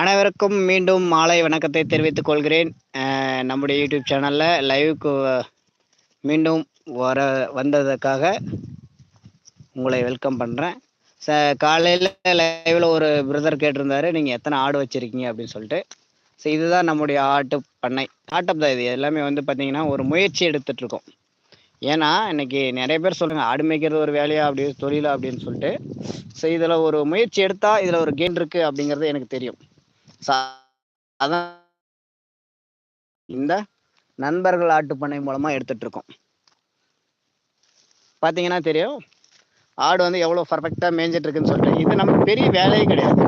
அனைவருக்கும் மீண்டும் மாலை வணக்கத்தை தெரிவித்துக் கொள்கிறேன். நம்முடைய யூடியூப் சேனலில் லைவுக்கு மீண்டும் வர வந்ததுக்காக உங்களை வெல்கம் பண்ணுறேன் ச காலையில் லைவில் ஒரு பிரதர் கேட்டிருந்தாரு நீங்கள் எத்தனை ஆடு வச்சுருக்கீங்க? அப்படின்னு சொல்லிட்டு. ஸோ இதுதான் நம்முடைய ஆட்டு பண்ணை. ஆட்டப் தான் இது எல்லாமே வந்து பார்த்திங்கன்னா ஒரு முயற்சி எடுத்துகிட்ருக்கோம் ஏன்னா இன்னைக்கு நிறைய பேர் சொல்லுங்கள் ஆடு மேய்க்கிறது ஒரு வேலையா? அப்படி தொழிலா? அப்படின்னு சொல்லிட்டு. ஸோ இதில் ஒரு முயற்சி எடுத்தால் இதில் ஒரு கெயின் இருக்குது அப்படிங்கிறது எனக்கு தெரியும். அதான் இந்த நண்பர்கள் ஆட்டு பண்ணை மூலமா எடுத்துட்டு இருக்கோம் பார்த்தீங்கன்னா தெரியும் ஆடு வந்து எவ்வளோ பர்ஃபெக்டாக மேய்ஞ்சிட்டு இருக்குன்னு சொல்லிட்டு இது நமக்கு பெரிய வேலையே கிடையாது.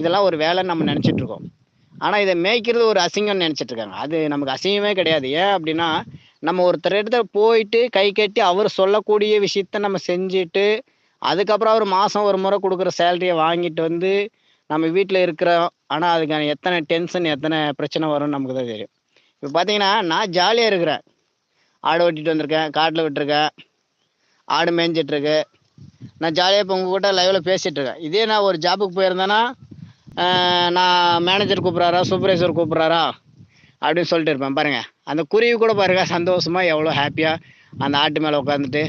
இதெல்லாம் ஒரு வேலைன்னு நம்ம நினச்சிட்டு இருக்கோம் ஆனால் இதை மேய்க்கிறது ஒரு அசிங்கம்னு நினச்சிட்டு இருக்காங்க அது நமக்கு அசிங்கமே கிடையாது. ஏன் அப்படின்னா நம்ம ஒருத்தர் இடத்துல போயிட்டு கை கட்டி அவர் சொல்லக்கூடிய விஷயத்த நம்ம செஞ்சுட்டு அதுக்கப்புறம் அவர் மாதம் ஒரு முறை கொடுக்குற சேலரியை வாங்கிட்டு வந்து நம்ம வீட்டில் இருக்கிறோம் ஆனால் அதுக்கான எத்தனை டென்ஷன் எத்தனை பிரச்சனை வரும்னு நமக்கு தான் தெரியும். இப்போ பார்த்தீங்கன்னா நான் ஜாலியாக இருக்கிறேன். ஆடு ஓட்டிட்டு வந்திருக்கேன் காட்டில் விட்டுருக்கேன். ஆடு மேய்ஞ்சிட்ருக்கு. நான் ஜாலியாக இப்போ உங்கள் கூட லைவில் பேசிகிட்டு இருக்கேன் இதே நான் ஒரு ஜாபுக்கு போயிருந்தேன்னா நான் மேனேஜர் கூப்பிட்றாரா சூப்பர்வைசர் கூப்பிட்றாரா அப்படின்னு சொல்லிட்டு இருப்பேன். பாருங்கள் அந்த குருவி கூட பாருங்கள் சந்தோஷமாக எவ்வளோ ஹாப்பியாக அந்த ஆட்டு மேலே உட்காந்துட்டு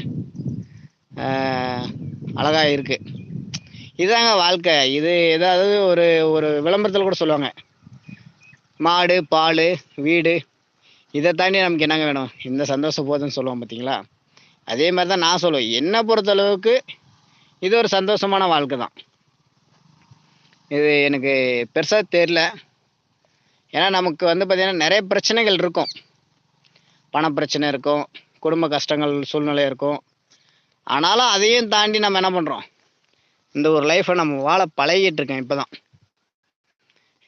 அழகாக இருக்குது இதுதாங்க வாழ்க்கை. இது ஏதாவது ஒரு ஒரு விளம்பரத்தில் கூட சொல்லுவாங்க. மாடு பால் வீடு. இதை தாண்டி நமக்கு என்னங்க வேணும்? இந்த சந்தோஷம் போதுன்னு சொல்லுவோம் பார்த்தீங்களா அதே மாதிரி தான் நான் சொல்லுவேன். என்னை பொறுத்தளவுக்கு இது ஒரு சந்தோஷமான வாழ்க்கை தான். இது எனக்கு பெருசாக தெரில ஏன்னா நமக்கு வந்து பார்த்திங்கன்னா நிறைய பிரச்சனைகள் இருக்கும். பண பிரச்சனை இருக்கும். குடும்ப கஷ்டங்கள் சூழ்நிலை இருக்கும். ஆனாலும் அதையும் தாண்டி நம்ம என்ன பண்ணுறோம் இந்த ஒரு லைஃப்பை நம்ம வாழ பழகிட்டு இருக்கேன் இப்போ தான்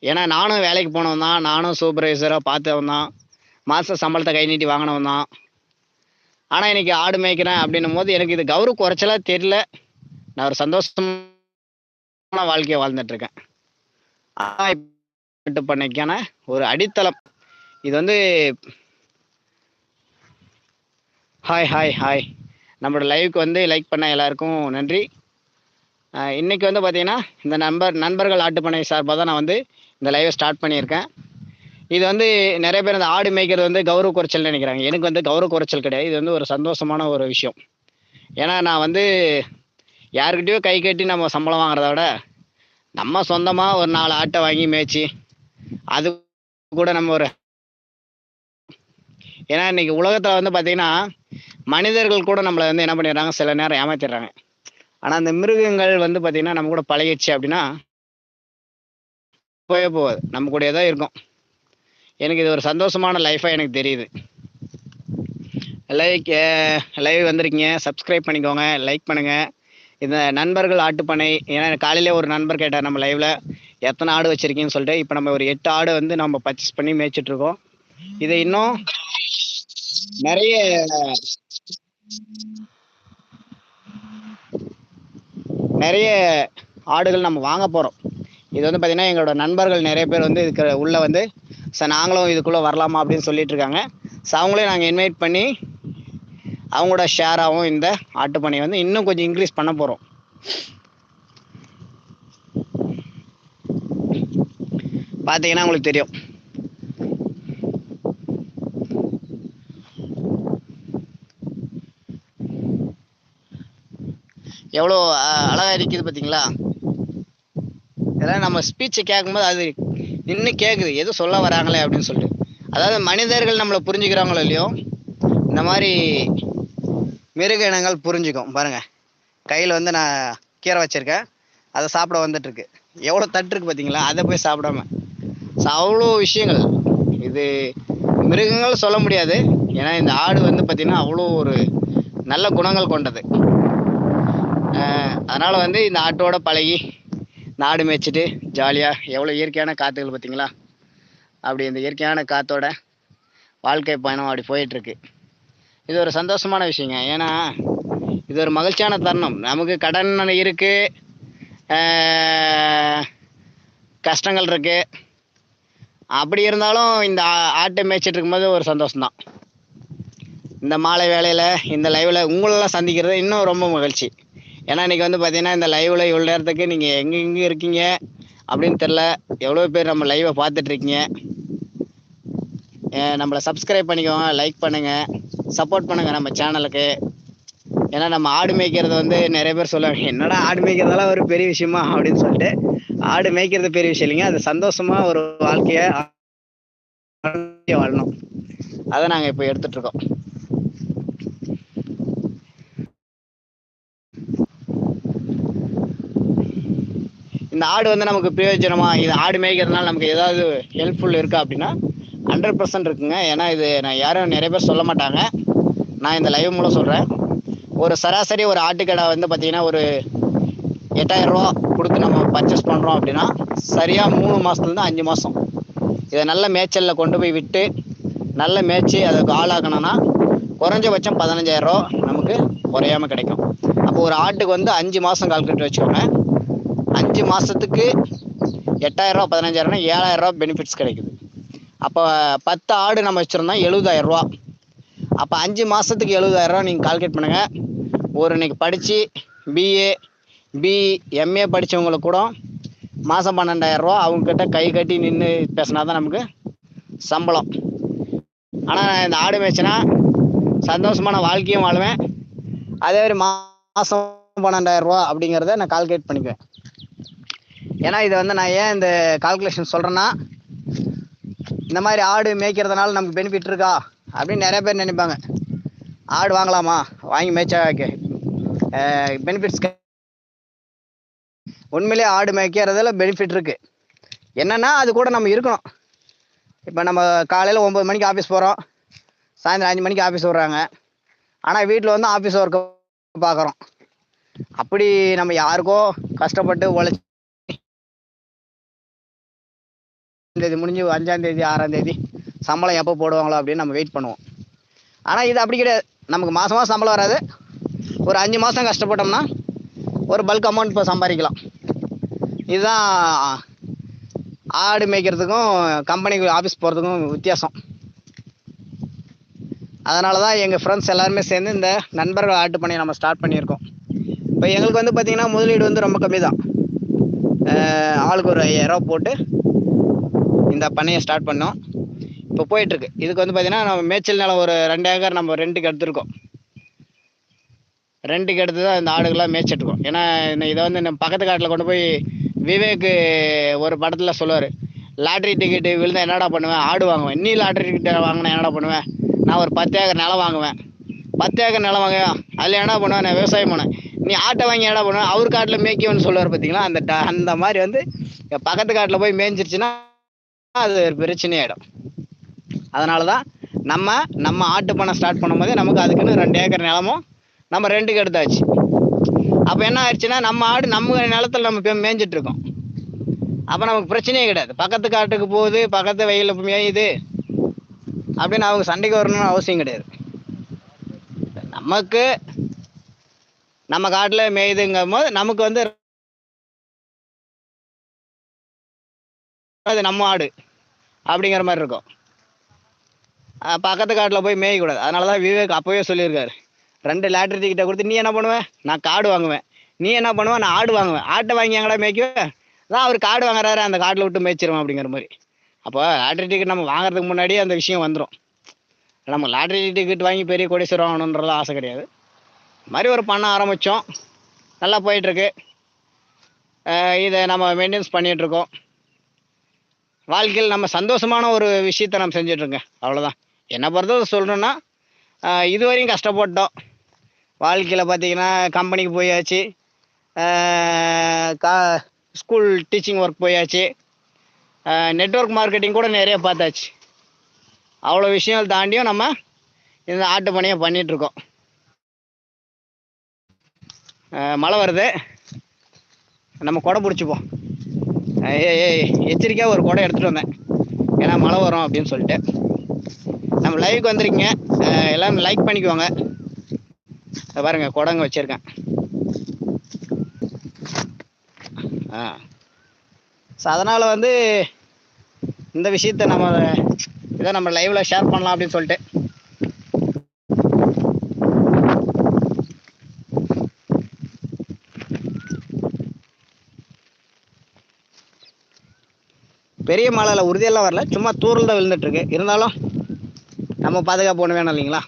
ஏன்னா நானும் வேலைக்கு போனவன் தான். நானும் சூப்பர்வைசராக பார்த்தவன் தான். மாத சம்பளத்தை கை நீட்டி வாங்கினவன் தான். ஆனால் இன்னைக்கு ஆடு மேய்க்கிறேன் அப்படின்னும் போது எனக்கு இது கௌரவ குறைச்சலாக தெரியல. நான் ஒரு சந்தோஷமான வாழ்க்கையை வாழ்ந்துட்டுருக்கேன். ஆனால் பண்ணைக்கான ஒரு அடித்தளம். இது வந்து ஹாய் ஹாய் ஹாய் நம்மளோட லைவுக்கு வந்து லைக் பண்ண எல்லாருக்கும் நன்றி. இன்றைக்கி வந்து பார்த்திங்கன்னா இந்த நண்பர் நண்பர்கள் ஆட்டுப்பண்ணை சார்பாக தான் நான் வந்து இந்த லைவை ஸ்டார்ட் பண்ணியிருக்கேன். இது வந்து நிறைய பேர் இந்த ஆடு மேய்க்கிறது வந்து கௌரவ குறைச்சல் நினைக்கிறாங்க. எனக்கு வந்து கௌரவ குறைச்சல் கிடையாது. இது வந்து ஒரு சந்தோஷமான ஒரு விஷயம். ஏன்னா நான் வந்து யாருக்கிட்டயோ கை கட்டி நம்ம சம்பளம் வாங்குறத விட நம்ம சொந்தமாக ஒரு நாலு ஆட்டை வாங்கி மேய்ச்சி அது கூட நம்ம ஒரு ஏன்னா இன்னைக்கு உலகத்தில் வந்து பார்த்தீங்கன்னா மனிதர்கள் கூட நம்மளை வந்து என்ன பண்ணிடுறாங்க? சில நேரம் ஏமாத்திடுறாங்க. ஆனால் அந்த மிருகங்கள் வந்து பார்த்தீங்கன்னா நம்ம கூட பழகிடுச்சு அப்படின்னா போயே போகாது நம்ம கூடயே தான் இருக்கும். எனக்கு இது ஒரு சந்தோஷமான லைஃபாக எனக்கு தெரியுது. லைக் லைவ் வந்திருக்கீங்க. சப்ஸ்கிரைப் பண்ணிக்கோங்க. லைக் பண்ணுங்கள் இந்த நண்பர்கள் ஆட்டுப்பனை ஏன்னா காலையில் ஒரு நண்பர் கேட்டார் நம்ம லைவில் எத்தனை ஆடு வச்சுருக்கீங்கன்னு சொல்லிட்டு இப்போ நம்ம ஒரு எட்டு ஆடு வந்து நம்ம பர்ச்சேஸ் பண்ணி மேய்ச்சிட்டு இருக்கோம் இது இன்னும் நிறைய நிறைய ஆடுகள் நம்ம வாங்க போகிறோம் இது வந்து பார்த்திங்கன்னா எங்களோட நண்பர்கள் நிறைய பேர் வந்து இதுக்கு உள்ளே வந்து சார் நாங்களும் இதுக்குள்ளே வரலாமா? அப்படின்னு சொல்லிட்டு இருக்காங்க. ஸோ அவங்களே நாங்கள் இன்வைட் பண்ணி அவங்களோட ஷேராகவும் இந்த ஆட்டுப்பணியை வந்து இன்னும் கொஞ்சம் இன்க்ரீஸ் பண்ண போகிறோம் பார்த்தீங்கன்னா உங்களுக்கு தெரியும். எவ்வளோ அழகாக அழகா இருக்குது பார்த்தீங்களா? இதெல்லாம் நம்ம ஸ்பீச்சை கேட்கும்போது அது இன்னும் கேட்குது எது சொல்ல வராங்களே அப்படின்னு சொல்லிட்டு. அதாவது மனிதர்கள் நம்மளை புரிஞ்சுக்கிறாங்களோ இல்லையோ இந்த மாதிரி மிருக இனங்கள் புரிஞ்சுக்கும். பாருங்கள் கையில் வந்து நான் கீரை வச்சுருக்கேன். அதை சாப்பிட வந்துட்டுருக்கு. எவ்வளோ தட்டு இருக்கு பார்த்தீங்களா? அதை போய் சாப்பிடாம. ஸோ அவ்வளோ விஷயங்கள். இது மிருகங்கள் சொல்ல முடியாது. ஏன்னா இந்த ஆடு வந்து பார்த்திங்கன்னா அவ்வளோ ஒரு நல்ல குணங்கள் கொண்டது. அதனால் வந்து இந்த ஆட்டோட பழகி நாடு மேய்ச்சிட்டு ஜாலியாக எவ்வளோ இயற்கையான காற்றுகள் பார்த்தீங்களா? அப்படி இந்த இயற்கையான காற்றோட வாழ்க்கை பயணம் அப்படி போயிட்டுருக்கு. இது ஒரு சந்தோஷமான விஷயங்க. ஏன்னா இது ஒரு மகிழ்ச்சியான தருணம். நமக்கு கடன் இருக்குது கஷ்டங்கள் இருக்குது அப்படி இருந்தாலும் இந்த ஆ- ஆட்டை மேய்ச்சிட்டு இருக்கும்போது ஒரு சந்தோஷம்தான். இந்த மாலை வேலையில் இந்த லைவில் உங்களெல்லாம் சந்திக்கிறது இன்னும் ரொம்ப மகிழ்ச்சி. ஏன்னா இன்னைக்கு வந்து பார்த்தீங்கன்னா இந்த லைவில் இவ்வளோ நேரத்துக்கு நீங்கள் எங்கெங்கே இருக்கீங்க அப்படின்னு தெரில எவ்வளோ பேர் நம்ம லைவை பார்த்துட்ருக்கீங்க நம்மளை சப்ஸ்கிரைப் பண்ணிக்கோங்க லைக் பண்ணுங்கள் சப்போர்ட் பண்ணுங்கள் நம்ம சேனலுக்கு ஏன்னா நம்ம ஆடு மேய்க்கிறது வந்து நிறைய பேர் சொல்லுவாங்க என்னடா ஆடு மேய்க்கிறதெல்லாம் ஒரு பெரிய விஷயமா? அப்படின்னு சொல்லிட்டு ஆடு மேய்க்கிறது பெரிய விஷயம் இல்லைங்க. அது சந்தோஷமா ஒரு வாழ்க்கைய வாழணும். அதை நாங்கள் இப்போ எடுத்துட்டு இருக்கோம். இந்த ஆடு வந்து நமக்கு பிரயோஜனமா? இது ஆடு மேய்க்கிறதுனால நமக்கு ஏதாவது ஹெல்ப்ஃபுல் இருக்கா அப்படின்னா ஹண்ட்ரட் பர்சன்ட் இருக்குங்க. ஏன்னா இது நான் யாரும் நிறைய பேர் சொல்ல மாட்டாங்க. நான் இந்த லைவ் மூலம் சொல்கிறேன் ஒரு சராசரி ஒரு ஆட்டுக்கடை வந்து பார்த்தீங்கன்னா ஒரு எட்டாயிரம் ரூபா கொடுத்து நம்ம பர்ச்சேஸ் பண்ணுறோம் அப்படின்னா சரியாக மூணு மாதத்துலேருந்து அஞ்சு மாதம் இதை நல்ல மேய்ச்சலில் கொண்டு போய் விட்டு நல்ல மேய்ச்சி அதுக்கு ஆளாக்கணும்னா குறைஞ்சபட்சம் பதினஞ்சாயிரம் ரூபா நமக்கு குறையாம கிடைக்கும். அப்போ ஒரு ஆட்டுக்கு வந்து அஞ்சு மாதம் கால்குலேட் வச்சுக்கோங்க. அஞ்சு மாதத்துக்கு எட்டாயிரரூவா பதினஞ்சாயிரம்னா ஏழாயிரரூவா பெனிஃபிட்ஸ் கிடைக்குது. அப்போ பத்து ஆடு நம்ம வச்சுருந்தோம் எழுபதாயிரரூவா அப்போ அஞ்சு மாதத்துக்கு எழுபதாயிரரூவா நீங்கள் கால்குலேட் பண்ணுங்கள் ஒரு இன்னைக்கு படித்து பிஏ பி எம்ஏ படித்தவங்களுக்கு கூட மாதம் பன்னெண்டாயிரரூவா அவங்கக்கிட்ட கை கட்டி நின்று பேசினா தான் நமக்கு சம்பளம். ஆனால் இந்த ஆடு மேய்ச்சினா சந்தோஷமான வாழ்க்கையும் வாழ்வேன். அதே மாதிரி மாதம் பன்னெண்டாயிரரூவா அப்படிங்கிறத நான் கால்குலேட் பண்ணிக்குவேன். ஏன்னா இதை வந்து நான் ஏன் இந்த கால்குலேஷன் சொல்கிறேன்னா இந்த மாதிரி ஆடு மேய்க்கிறதுனால நமக்கு பெனிஃபிட் இருக்கா? அப்படின்னு நிறைய பேர் நினைப்பாங்க. ஆடு வாங்கலாமா? வாங்கி மேய்ச்சா பெனிஃபிட்ஸ் உண்மையிலே ஆடு மேய்க்கிறதுல பெனிஃபிட் இருக்குது என்னென்னா அது கூட நம்ம இருக்கணும். இப்போ நம்ம காலையில் ஒம்பது மணிக்கு ஆஃபீஸ் போகிறோம் சாயந்தரம் அஞ்சு மணிக்கு ஆஃபீஸ் விட்றாங்க. ஆனால் வீட்டில் வந்து ஆஃபீஸ் ஒர்க்கு பார்க்குறோம் அப்படி நம்ம யாருக்கோ கஷ்டப்பட்டு உழைச்சி தேதி முடிஞ்சு அஞ்சாம் தேதி ஆறாம் தேதி சம்பளம் எப்போ போடுவாங்களோ அப்படின்னு நம்ம வெயிட் பண்ணுவோம். ஆனால் இது அப்படி கிடையாது. நமக்கு மாதம் மாதம் சம்பளம் வராது. ஒரு அஞ்சு மாதம் கஷ்டப்பட்டோம்னா ஒரு பல்க் அமௌண்ட் இப்போ சம்பாதிக்கலாம். இதுதான் ஆடு மேய்க்கிறதுக்கும் கம்பெனிக்கு ஆஃபீஸ் போகிறதுக்கும் வித்தியாசம். அதனால தான் எங்கள் ஃப்ரெண்ட்ஸ் எல்லாருமே சேர்ந்து இந்த நண்பர்கள் ஆட்டு பண்ணி நம்ம ஸ்டார்ட் பண்ணியிருக்கோம். இப்போ எங்களுக்கு வந்து பார்த்திங்கன்னா முதலீடு வந்து ரொம்ப கம்மி தான் ஆளுக்கு ஒரு ஐயாயிரரூவா போட்டு இந்த பண்ணையை ஸ்டார்ட் பண்ணோம். இப்போ போயிட்டுருக்கு. இதுக்கு வந்து பார்த்திங்கன்னா நம்ம மேய்ச்சல் நிலம் ஒரு ரெண்டு ஏக்கர் நம்ம ரெண்டுக்கு எடுத்துருக்கோம். ரெண்டுக்கு எடுத்து தான் இந்த ஆடுகள்லாம் மேய்ச்சிட்ருக்கோம். ஏன்னா இதை வந்து நம்ம பக்கத்து காட்டில் கொண்டு போய் விவேக் ஒரு படத்தில் சொல்லுவார். லாட்ரி டிக்கெட்டு விழுந்தா என்னடா பண்ணுவேன்? ஆடு வாங்குவேன். நீ லாட்ரி டிக்கெட் வாங்கினா என்னடா பண்ணுவேன்? நான் ஒரு பத்து ஏக்கர் நிலம் வாங்குவேன். பத்து ஏக்கர் நிலம் வாங்குவேன். அதில் என்ன பண்ணுவேன்? நான் விவசாயம் பண்ணேன் நீ ஆட்டை வாங்கி என்ன பண்ணுவேன்? அவர் காட்டில் மேய்க்குவேன்னு சொல்லுவார் பார்த்தீங்களா அந்த ட- அந்த மாதிரி வந்து பக்கத்து காட்டில் போய் மேய்ஞ்சிருச்சுன்னா அது ஒரு பிரச்சனையாயிடும் அதனால தான் நம்ம நம்ம ஆட்டு பண்ண ஸ்டார்ட் பண்ணும்போதே நமக்கு அதுக்குன்னு ரெண்டு ஏக்கர் நிலமும் நம்ம ரெண்டுக்கு எடுத்தாச்சு. அப்போ என்ன ஆயிடுச்சுன்னா நம்ம ஆடு நம்ம நிலத்துல நம்ம போய் மேய்ஞ்சிட்டு இருக்கோம். அப்போ நமக்கு பிரச்சனையே கிடையாது. பக்கத்து காட்டுக்கு போகுது பக்கத்து வெயிலில் மேயுது. அப்படின்னு அவங்க சண்டைக்கு வரணும்னு அவசியம் கிடையாது. நமக்கு நம்ம காட்டில் மேயுதுங்கும் போது நமக்கு வந்து அது நம்ம ஆடு அப்படிங்கிற மாதிரி இருக்கும். பக்கத்து காட்டில் போய் மேய்க்கூடாது. அதனால தான் விவேக் அப்போவே சொல்லியிருக்காரு. ரெண்டு லாட்ரி டிக்கெட்டை கொடுத்து நீ என்ன பண்ணுவேன் நான் காடு வாங்குவேன். நீ என்ன பண்ணுவேன் நான் ஆடு வாங்குவேன். ஆட்டை வாங்கி எங்கடா மேய்க்குவேன் அதான் அவர் காடு வாங்குறாரு அந்த காட்டில் விட்டு மேய்ச்சிருவோம் அப்படிங்கிற மாதிரி. அப்போ லாட்ரி டிக்கெட் நம்ம வாங்குறதுக்கு முன்னாடியே அந்த விஷயம் வந்துடும் நம்ம லாட்ரி டிக்கெட் வாங்கி பெரிய கோடீஸ்வரம் ஆகணுன்றலாம் ஆசை கிடையாது. இது மாதிரி ஒரு பண்ண ஆரம்பித்தோம் நல்லா போயிட்டுருக்கு. இதை நம்ம மெயின்டைன்ஸ் பண்ணிகிட்ருக்கோம் வாழ்க்கையில் நம்ம சந்தோஷமான ஒரு விஷயத்தை நம்ம செஞ்சிட்ருங்க அவ்வளோதான் என்னை பொறுத்தவரை சொல்லணுன்னா இதுவரையும் கஷ்டப்பட்டோம். வாழ்க்கையில் பார்த்திங்கன்னா கம்பெனிக்கு போயாச்சு. கா ஸ்கூல் டீச்சிங் ஒர்க் போயாச்சு. நெட்வொர்க் மார்க்கெட்டிங் கூட நிறைய பார்த்தாச்சு. அவ்வளோ விஷயங்கள் தாண்டியும் நம்ம இந்த ஆட்டு பணியை பண்ணிகிட்ருக்கோம் மழை வருது. நம்ம கொடை பிடிச்சிப்போம். எச்சரிக்கையாக ஒரு குடம் எடுத்துகிட்டு வந்தேன். ஏன்னா மழை வரும் அப்படின்னு சொல்லிட்டு. நம்ம லைவுக்கு வந்திருக்கீங்க. எல்லாம் எல்லாரும் லைக் பண்ணிக்குவாங்க பாருங்க குடங்க வச்சுருக்கேன். ஆ. ஸோ அதனால் வந்து இந்த விஷயத்த நம்ம இதை நம்ம லைவில் ஷேர் பண்ணலாம் அப்படின்னு சொல்லிட்டு. பெரிய மழையில் உறுதியெல்லாம் வரல. சும்மா தூரில் தான் விழுந்துட்டுருக்கு. இருந்தாலும் நம்ம பாதுகாப்பு ஒன்று வேணும் இல்லைங்களா?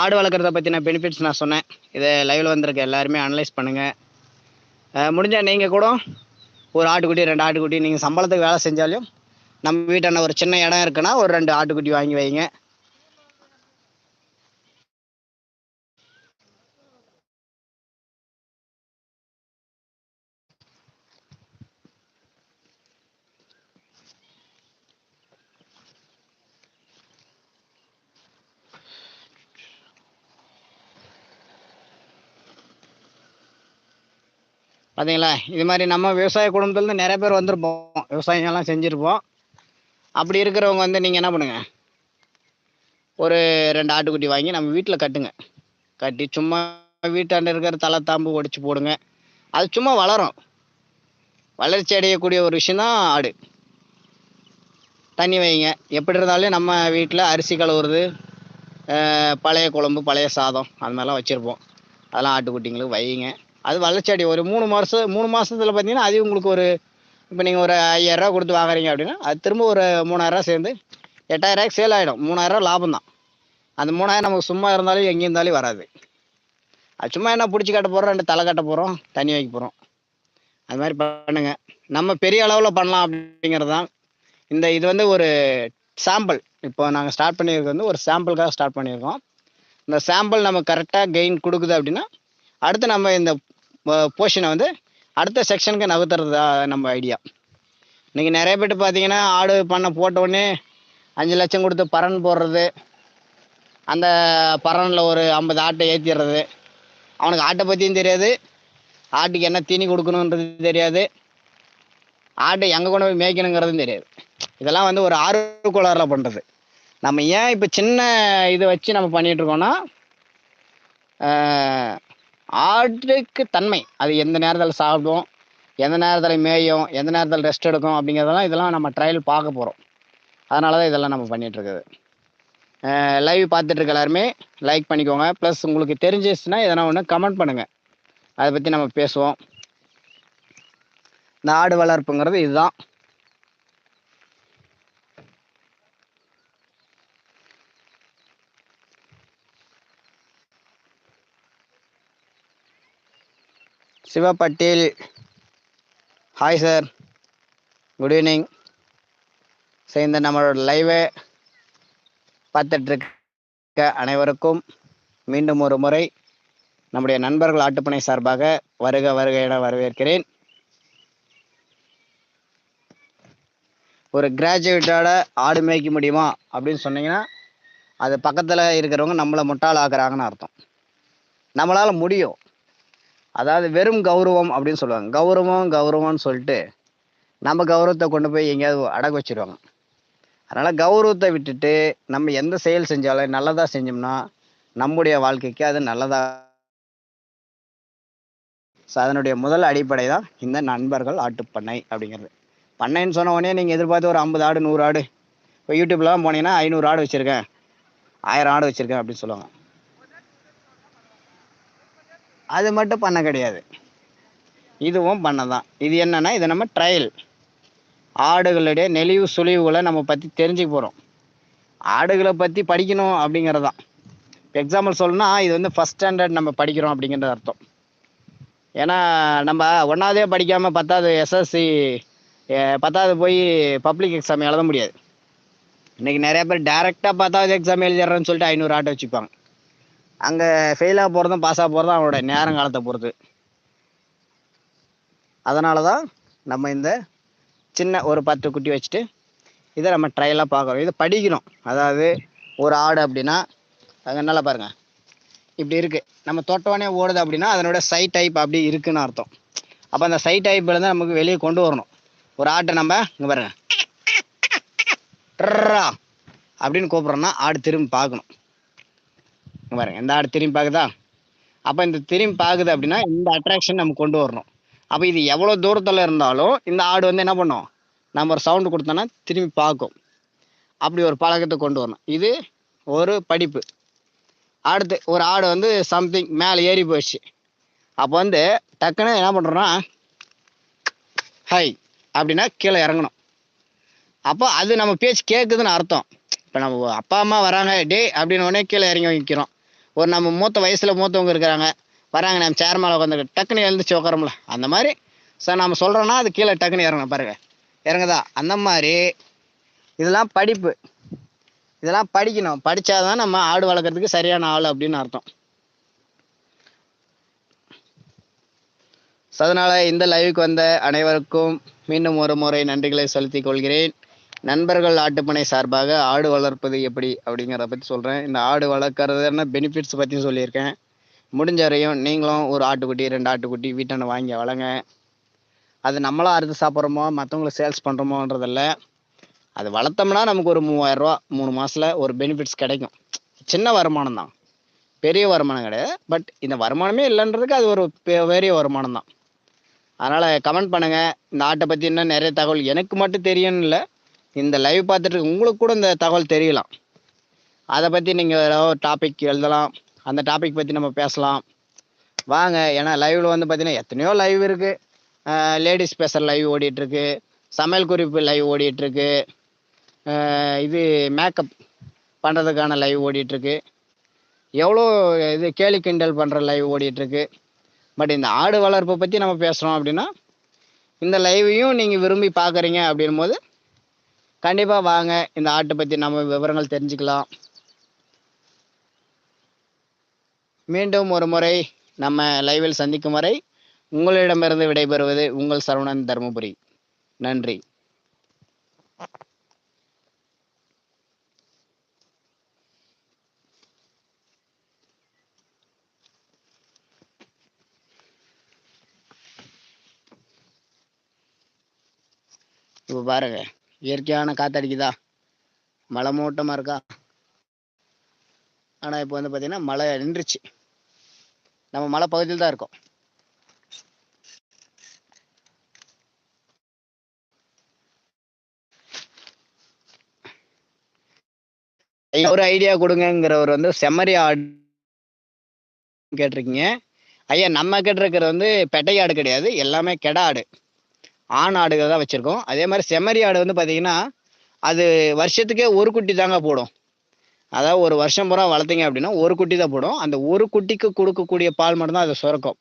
ஆடு வளர்க்குறத பற்றின பெனிஃபிட்ஸ் நான் சொன்னேன். இதை லைவில் வந்திருக்க எல்லாருமே அனலைஸ் பண்ணுங்கள் முடிஞ்சால் நீங்கள் கூட ஒரு ஆட்டுக்குட்டி ரெண்டு ஆட்டுக்குட்டி நீங்கள் சம்பளத்துக்கு வேலை செஞ்சாலும் நம்ம வீட்டான ஒரு சின்ன இடம் இருக்குன்னா ஒரு ரெண்டு ஆட்டுக்குட்டி வாங்கி வைங்க. பார்த்தீங்களா இது மாதிரி நம்ம விவசாய குடும்பத்துலேருந்து நிறைய பேர் வந்திருப்போம். விவசாயம்லாம் செஞ்சுருப்போம். அப்படி இருக்கிறவங்க வந்து நீங்கள் என்ன பண்ணுங்கள் ஒரு ரெண்டு ஆட்டுக்குட்டி வாங்கி நம்ம வீட்டில் கட்டுங்க. கட்டி சும்மா வீட்டாண்ட இருக்கிற தலை தாம்பு ஒடிச்சு போடுங்க. அது சும்மா வளரும். வளர்ச்சி அடையக்கூடிய ஒரு விஷயந்தான் ஆடு. தண்ணி வைங்க. எப்படி இருந்தாலும் நம்ம வீட்டில் அரிசி கழுவுறது பழைய குழம்பு பழைய சாதம் அது மாதிரிலாம் வச்சுருப்போம். அதெல்லாம் ஆட்டுக்குட்டிங்களுக்கு வைங்க. அது வளர்ச்சி ஒரு மூணு மாதம் மூணு மாதத்துல பார்த்தீங்கன்னா அது உங்களுக்கு ஒரு இப்போ நீங்கள் ஒரு ஐயாயிரரூவா கொடுத்து வாங்குறீங்க அப்படின்னா அது திரும்ப ஒரு மூணாயிரரூவா சேர்ந்து எட்டாயிரரூவாய்க்கு சேல் ஆகிடும் மூணாயிரரூவா லாபம் தான். அந்த மூணாயிரம் நமக்கு சும்மா இருந்தாலும் எங்கே இருந்தாலும் வராது. அது சும்மா என்ன பிடிச்சி கட்ட போகிறோம் ரெண்டு தலை கட்ட போகிறோம் தண்ணி வைக்க போகிறோம் அது மாதிரி பண்ணுங்க. நம்ம பெரிய அளவில் பண்ணலாம் அப்படிங்கிறது தான். இந்த இது வந்து ஒரு சாம்பிள் இப்போ நாங்கள் ஸ்டார்ட் பண்ணியிருக்கிறது வந்து ஒரு சாம்பிளுக்காக ஸ்டார்ட் பண்ணியிருக்கோம். இந்த சாம்பிள் நம்ம கரெக்டாக கெயின் கொடுக்குது அப்படின்னா அடுத்து நம்ம இந்த போர்ஷனை வந்து அடுத்த செக்ஷனுக்கு நகர்த்துறதா தான் நம்ம ஐடியா இன்றைக்கி நிறைய பேர்ட்டு பார்த்தீங்கன்னா ஆடு பண்ண போட்ட அஞ்சு லட்சம் கொடுத்து பரன் போடுறது அந்த பரனில் ஒரு ஐம்பது ஆட்டை ஏற்றிடுறது அவனுக்கு ஆட்டை பற்றியும் தெரியாது. ஆட்டுக்கு என்ன தீனி கொடுக்கணுன்றது தெரியாது. ஆட்டை எங்கே கொண்டு போய் மேய்க்கணுங்கிறதும் தெரியாது. இதெல்லாம் வந்து ஒரு ஆறு கோளாறில் பண்ணுறது நம்ம ஏன் இப்போ சின்ன இதை வச்சு நம்ம பண்ணிகிட்ருக்கோன்னா ஆட்டுக்கு தன்மை. அது எந்த நேரத்தில் சாப்பிடும் எந்த நேரத்தில் மேயும் எந்த நேரத்தில் ரெஸ்ட் எடுக்கும் அப்படிங்கிறதெல்லாம் இதெல்லாம் நம்ம ட்ரையல் பார்க்க போகிறோம் அதனால தான் இதெல்லாம் நம்ம பண்ணிகிட்ருக்குது லைவ் பார்த்துட்ருக்க எல்லாருமே லைக் பண்ணிக்கோங்க. ப்ளஸ் உங்களுக்கு தெரிஞ்சிச்சுன்னா எதனா ஒன்று கமெண்ட் பண்ணுங்கள் அதை பற்றி நம்ம பேசுவோம். இந்த ஆடு வளர்ப்புங்கிறது இதுதான். Siva Patel hi sir good evening so இந்த நம்மளோட லைவை பார்த்துட்ருக்க அனைவருக்கும் மீண்டும் ஒரு முறை நம்முடைய நண்பர்கள் ஆட்டுப்பனை சார்பாக வருக வருக என வரவேற்கிறேன். ஒரு கிராஜுவேட்டோட ஆடு மேய்க்க முடியுமா அப்படின்னு சொன்னீங்கன்னா அது பக்கத்தில் இருக்கிறவங்க நம்மளை முட்டாளாக்குறாங்கன்னு அர்த்தம். நம்மளால் முடியும். அதாவது வெறும் கௌரவம் அப்படின்னு சொல்லுவாங்க. கௌரவம் கௌரவம்னு சொல்லிட்டு நம்ம கௌரவத்தை கொண்டு போய் எங்கேயாவது அடகு வச்சிருவாங்க. அதனால் கௌரவத்தை விட்டுட்டு நம்ம எந்த செயல் செஞ்சாலும் நல்லதாக செஞ்சோம்னா நம்முடைய வாழ்க்கைக்கு அது நல்லதா ஸோ அதனுடைய முதல் அடிப்படை தான் இந்த நண்பர்கள் ஆட்டுப்பண்ணை அப்படிங்கிறது. பண்ணைன்னு சொன்ன உடனே நீங்கள் எதிர்பார்த்து ஒரு ஐம்பது ஆடு நூறு ஆடு. இப்போ யூடியூப்லாம் போனீங்கன்னா ஐநூறு ஆடு வச்சுருக்கேன். ஆயிரம் ஆடு வச்சுருக்கேன் அப்படின்னு சொல்லுவாங்க. அது மட்டும் பண்ண கிடையாது. இதுவும் பண்ண தான் இது என்னென்னா இது நம்ம ட்ரையல் ஆடுகளுடைய நெளிவு சுழிவுகளை நம்ம பற்றி தெரிஞ்சுக்க போகிறோம் ஆடுகளை பற்றி படிக்கணும் அப்படிங்கிறது தான் எக்ஸாம்பிள் சொல்லணும்னா இது வந்து ஃபஸ்ட் ஸ்டாண்டர்ட் நம்ம படிக்கிறோம் அப்படிங்கிறது அர்த்தம். ஏன்னா நம்ம ஒன்றாவதே படிக்காமல் பத்தாவது எஸ்எஸ்சி பத்தாவது போய் பப்ளிக் எக்ஸாம் எழுத முடியாது. இன்றைக்கி நிறைய பேர் டேரெக்டாக பத்தாவது எக்ஸாம் எழுதிடுறேன்னு சொல்லிட்டு ஐநூறு ஆட்டோ வச்சுப்பாங்க. அங்கே ஃபெயிலாக போகிறதும் பாஸாக போகிறதும் அவனோட நேரங்காலத்தை பொறுத்து. அதனால தான் நம்ம இந்த சின்ன ஒரு பத்து குட்டி வச்சுட்டு இதை நம்ம ட்ரையலாக பார்க்குறோம் இதை படிக்கணும். அதாவது ஒரு ஆடு அப்படின்னா அங்கே நல்லா பாருங்கள் இப்படி இருக்குது நம்ம தொட்டவனே ஓடுது அப்படின்னா அதனோட சை டைப் அப்படி இருக்குன்னு அர்த்தம். அப்போ அந்த சை டைப்லேருந்து நமக்கு வெளியே கொண்டு வரணும். ஒரு ஆட்டை நம்ம இங்கே பாருங்கள் ட்ரா! அப்படின்னு கூப்பிட்றோன்னா ஆடு திரும்பி பார்க்கணும். இங்க பாருங்க இந்த ஆடு திரும்பி பார்க்குதா அப்போ இந்த திரும்பி பார்க்குது அப்படின்னா இந்த அட்ராக்ஷன் நம்ம கொண்டு வரணும். அப்போ இது எவ்வளோ தூரத்தில் இருந்தாலும் இந்த ஆடு வந்து என்ன பண்ணும்? நம்ம ஒரு சவுண்டு கொடுத்தோன்னா திரும்பி பார்க்கும். அப்படி ஒரு பழக்கத்தை கொண்டு வரணும். இது ஒரு படிப்பு. அடுத்து ஒரு ஆடு வந்து சம்திங் மேலே ஏறி போயிடுச்சு. அப்போ வந்து டக்குன்னு என்ன பண்ணுறோன்னா ஹை அப்படின்னா கீழே இறங்கணும். அப்போ அது நம்ம பேச்சு கேட்குதுன்னு அர்த்தம். இப்போ நம்ம அப்பா அம்மா வராங்க டே அப்படின்னு உடனே கீழே இறங்கி வைக்கிறோம். ஒரு நம்ம மூத்த வயசில் மூத்தவங்க இருக்கிறாங்க. வராங்க நம்ம சேர் மேலே உட்காந்து டக்குன்னு எழுந்துச்சு உட்காரம்ல. அந்த மாதிரி. சார் நம்ம சொல்கிறோன்னா அது கீழே டக்குன்னு இறங்கணும் பாருங்க. இறங்குதா? அந்த மாதிரி. இதெல்லாம் படிப்பு. இதெல்லாம் படிக்கணும். படித்தாதான் நம்ம ஆடு வளர்க்குறதுக்கு சரியான ஆள் அப்படின்னு அர்த்தம். ஸோ அதனால் இந்த லைவுக்கு வந்த அனைவருக்கும் மீண்டும் ஒரு முறை நன்றிகளை செலுத்திக் கொள்கிறேன். நண்பர்கள் ஆட்டுப்பனை சார்பாக ஆடு வளர்ப்பது எப்படி அப்படிங்கிறத பற்றி சொல்கிறேன் இந்த ஆடு வளர்க்குறதுன பெனிஃபிட்ஸ் பற்றி சொல்லியிருக்கேன். முடிஞ்ச வரையும் நீங்களும் ஒரு ஆட்டுக்குட்டி ரெண்டு ஆட்டுக்குட்டி வீட்டாண்ட வாங்கி வளங்க. அது நம்மளாக அறுத்து சாப்பிட்றோமோ மற்றவங்களுக்கு சேல்ஸ் பண்ணுறோமோன்றதில்ல அது வளர்த்தோம்னா நமக்கு ஒரு மூவாயிரரூவா மூணு மாதத்தில் ஒரு பெனிஃபிட்ஸ் கிடைக்கும். சின்ன வருமானம் தான். பெரிய வருமானம் கிடையாது. பட் இந்த வருமானமே இல்லைன்றதுக்கு அது ஒரு பெ- பெரிய வருமானம் தான். அதனால் கமெண்ட் பண்ணுங்கள் இந்த ஆட்டை பற்றி இன்னும் நிறைய தகவல் எனக்கு மட்டும் தெரியும்னு இல்லை. இந்த லைவ் பார்த்துட்டு உங்களுக்கு கூட இந்த தகவல் தெரியலாம். அதை பற்றி நீங்கள் ஏதாவது டாபிக் எழுதலாம். அந்த டாபிக் பற்றி நம்ம பேசலாம். வாங்க ஏன்னா லைவில் வந்து பார்த்தீங்கன்னா எத்தனையோ லைவ் இருக்குது லேடிஸ் பேசுகிற லைவ் ஓடிட்டுருக்கு சமையல் குறிப்பு லைவ் ஓடிட்டுருக்கு இது மேக்கப் பண்ணுறதுக்கான லைவ் ஓடிட்டுருக்கு எவ்வளோ இது கேலி கிண்டல் பண்ணுற லைவ் ஓடிட்டுருக்கு பட் இந்த ஆடு வளர்ப்பை பற்றி நம்ம பேசுகிறோம் அப்படின்னா இந்த லைவையும் நீங்கள் விரும்பி பார்க்குறீங்க அப்படின் போது கண்டிப்பாக வாங்க. இந்த ஆட்டை பற்றி நம்ம விவரங்கள் தெரிஞ்சுக்கலாம். மீண்டும் ஒரு முறை நம்ம லைவில் சந்திக்கும் வரை உங்களிடமிருந்து விடைபெறுவது உங்கள் சரவணன் தருமபுரி. நன்றி. இப்போ பாருங்க. இயற்கையான காத்தடிக்குதா? மழை மூட்டமாக இருக்கா? ஆனால் இப்போ வந்து பார்த்தீங்கன்னா மழை நின்றுச்சு. நம்ம மலை பகுதியில் தான் இருக்கோம். ஐயா, ஒரு ஐடியா கொடுங்கங்கிறவர் வந்து செம்மறி ஆடு கேட்டிருக்கீங்க. ஐயா நம்ம கேட்டிருக்கிறது வந்து பெட்டை ஆடு கிடையாது. எல்லாமே கெடா ஆடு. ஆண் ஆடுகள் தான் வச்சுருக்கோம். அதே மாதிரி செம்மறி ஆடு வந்து பார்த்தீங்கன்னா அது வருஷத்துக்கே ஒரு குட்டி தாங்க போடும். அதாவது ஒரு வருஷம் பூரா வளர்த்தீங்க அப்படின்னா ஒரு குட்டி தான் போடும். அந்த ஒரு குட்டிக்கு கொடுக்கக்கூடிய பால் மட்டும்தான் அது சுரக்கும்.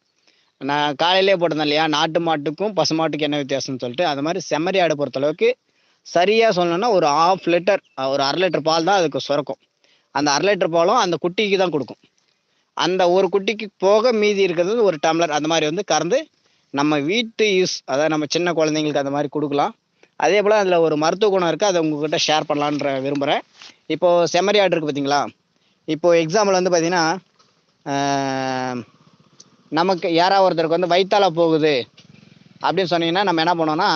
நான் காலையிலே போட்டிருந்தேன் இல்லையா? நாட்டு மாட்டுக்கும் பசு மாட்டுக்கு என்ன வித்தியாசம்னு சொல்லிட்டு அது மாதிரி செம்மறி ஆடு பொறுத்தளவுக்கு சரியாக சொல்லணும்னா ஒரு ஆஃப் லிட்டர் ஒரு அரை லிட்டர் பால் தான் அதுக்கு சுரக்கும். அந்த அரை லிட்டர் பாலும் அந்த குட்டிக்கு தான் கொடுக்கும். அந்த ஒரு குட்டிக்கு போக மீதி இருக்கிறது ஒரு டம்ளர். அந்த மாதிரி வந்து கறந்து நம்ம வீட்டு யூஸ் அதாவது நம்ம சின்ன குழந்தைங்களுக்கு அந்த மாதிரி கொடுக்கலாம். அதே போல் அதில் ஒரு மருத்துவ குணம் இருக்குது அதை உங்ககிட்ட ஷேர் பண்ணலான்ற விரும்புகிறேன் இப்போது செம்மறி ஆடு இருக்குது பார்த்தீங்களா இப்போது எக்ஸாம்பிள் வந்து பார்த்தீங்கன்னா நமக்கு யாராவது ஒருத்தருக்கு வந்து வயிற்றால போகுது அப்படின்னு சொன்னீங்கன்னா நம்ம என்ன பண்ணுவோம்னா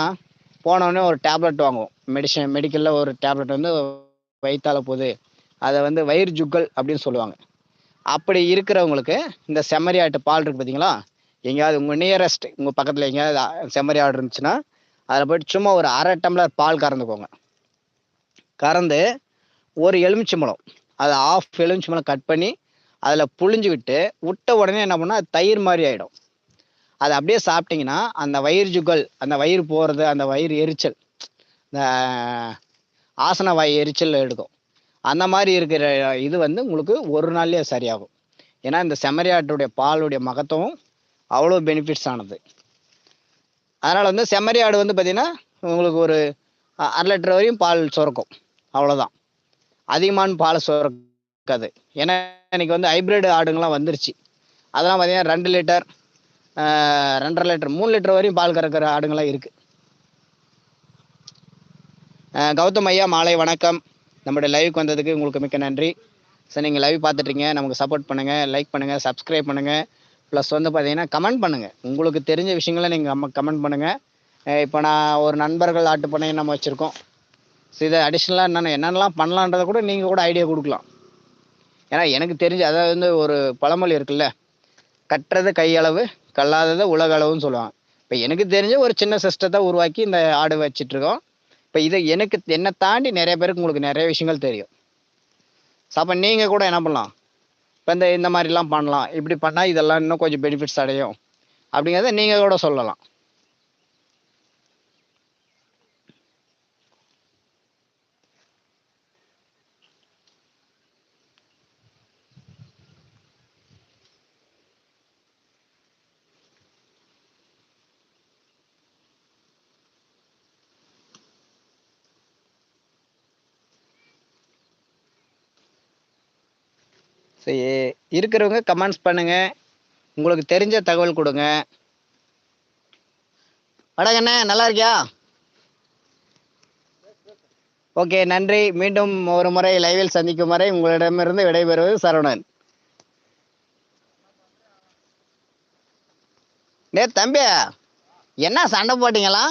போனோடனே ஒரு டேப்லெட் வாங்குவோம். மெடிசன் மெடிக்கலில் ஒரு டேப்லெட் வந்து வயிற்றால போகுது. அதை வந்து வயிறு ஜுக்கல் அப்படின்னு சொல்லுவாங்க. அப்படி இருக்கிறவங்களுக்கு இந்த செம்மறி ஆட்டு பால் இருக்குது பார்த்தீங்களா எங்கேயாவது உங்கள் நியரஸ்ட் உங்கள் பக்கத்தில் எங்கேயாவது செம்மறி ஆடு இருந்துச்சுன்னா அதில் போயிட்டு சும்மா ஒரு அரை டம்ளர் பால் கறந்துக்கோங்க. கறந்து ஒரு எலுமிச்சம்பழம் அதை ஆஃப் எலுமிச்சம்பழம் கட் பண்ணி அதில் புழிஞ்சு விட்டு விட்ட உடனே என்ன பண்ணால் தயிர் மாதிரி ஆகிடும் அதை அப்படியே சாப்பிட்டிங்கன்னா அந்த வயிறு ஜுகல் அந்த வயிறு போகிறது அந்த வயிறு எரிச்சல் இந்த ஆசன வாய் எரிச்சல் எடுக்கும். அந்த மாதிரி இருக்கிற இது வந்து உங்களுக்கு ஒரு நாள்லேயே சரியாகும். ஏன்னா இந்த செம்மறியாட்டுடைய பாலுடைய மகத்துவம் அவ்வளோ பெனிஃபிட்ஸ் ஆனது. அதனால் வந்து செம்மறி ஆடு வந்து பார்த்திங்கன்னா உங்களுக்கு ஒரு அரை லிட்டர் வரையும் பால் சுரக்கும். அவ்வளோதான் அதிகமான பால் சுரக்காது. ஏன்னா இன்னைக்கு வந்து ஹைப்ரிட் ஆடுங்கள்லாம் வந்துருச்சு. அதெல்லாம் பார்த்தீங்கன்னா ரெண்டு லிட்டர் ரெண்டரை லிட்டர் மூணு லிட்டர் வரையும் பால் கறக்கிற ஆடுங்களாம் இருக்குது கௌதம் ஐயா மாலை வணக்கம். நம்மளுடைய லைவுக்கு வந்ததுக்கு உங்களுக்கு மிக்க நன்றி. சார் நீங்கள் லைவ் பார்த்துட்ருங்க நமக்கு சப்போர்ட் பண்ணுங்கள் லைக் பண்ணுங்கள் சப்ஸ்கிரைப் பண்ணுங்கள் ப்ளஸ் வந்து பார்த்தீங்கன்னா கமெண்ட் பண்ணுங்கள் உங்களுக்கு தெரிஞ்ச விஷயங்களை நீங்கள் நம்ம கமெண்ட் பண்ணுங்கள் இப்போ நான் ஒரு நண்பர்கள் ஆட்டுப்பண்ணையை நம்ம வச்சுருக்கோம். ஸோ இதை அடிஷ்னலாக என்னென்ன என்னென்னலாம் பண்ணலான்றதை கூட நீங்கள் கூட ஐடியா கொடுக்கலாம். ஏன்னா எனக்கு தெரிஞ்ச அதாவது வந்து ஒரு பழமொழி இருக்குல்ல கட்டுறது கையளவு கல்லாததை உலக அளவுன்னு சொல்லுவாங்க. இப்போ எனக்கு தெரிஞ்ச ஒரு சின்ன சிஸ்டத்தை உருவாக்கி இந்த ஆடு வச்சிட்ருக்கோம். இப்போ இதை எனக்கு என்னை தாண்டி நிறைய பேருக்கு உங்களுக்கு நிறைய விஷயங்கள் தெரியும். ஸோ அப்போ நீங்கள் கூட என்ன பண்ணலாம்? இப்போ இந்த இந்த மாதிரிலாம் பண்ணலாம். இப்படி பண்ணால் இதெல்லாம் இன்னும் கொஞ்சம் பெனிஃபிட்ஸ் அடையும். அப்படிங்கிறத நீங்கள் கூட சொல்லலாம். சரி இருக்கிறவங்க கமெண்ட்ஸ் பண்ணுங்க. உங்களுக்கு தெரிஞ்ச தகவல் கொடுங்க. வடகண்ணே நல்லா இருக்கியா? ஓகே நன்றி. மீண்டும் ஒரு முறை லைவில் சந்திக்கும் வரை உங்களிடமிருந்து விடைபெறுவது சரவணன். டே தம்பியா என்ன சண்டை போட்டீங்களா?